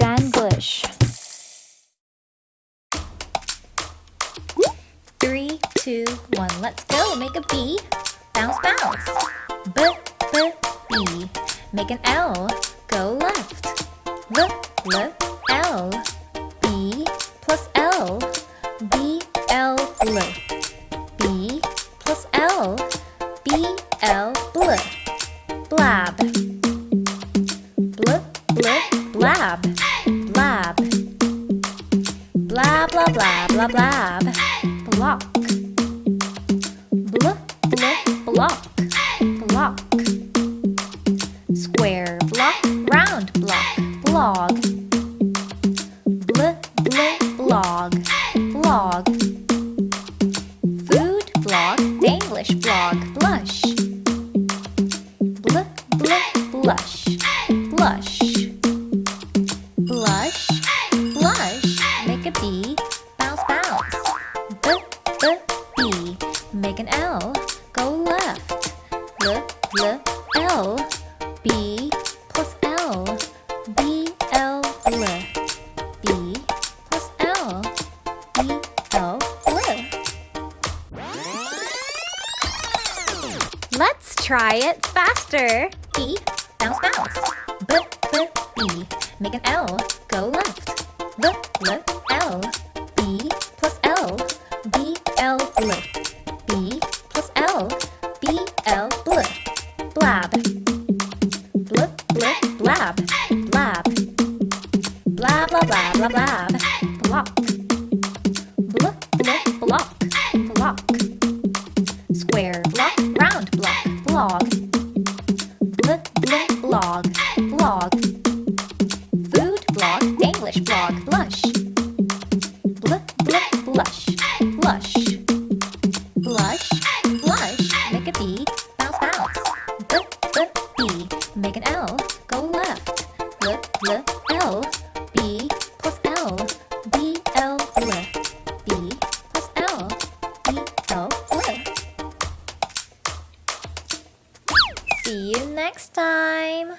danglish. Three, two, one, let's go. Make a B, bounce, bounce. B, B, B. Make an L, go left. L, L, L. B plus L, B, L, L. B plus L, B, L, bl. Blab. Bl, bl, blab. Blab. Blah, blah, blah, blah, blab. Block. Bl, bl, block. Block. Square block, round block. Blog. Bl, bl, blog. Blog. Food blog, English blog, blush. B. Make an L, go left. L, L, L. B plus L. B, L, L. B plus L. B, L, L. Let's try it faster. B, bounce, bounce. B, B, B. Make an L, go left. L, L, L. blab. Blab. Blah, blah, blah, blah, blab. Block. Bl, bl, block. Block. Square block, round block, blog. Bl, bl, blog. L, B plus L, B, L, L. B plus L, B, L, L. See you next time.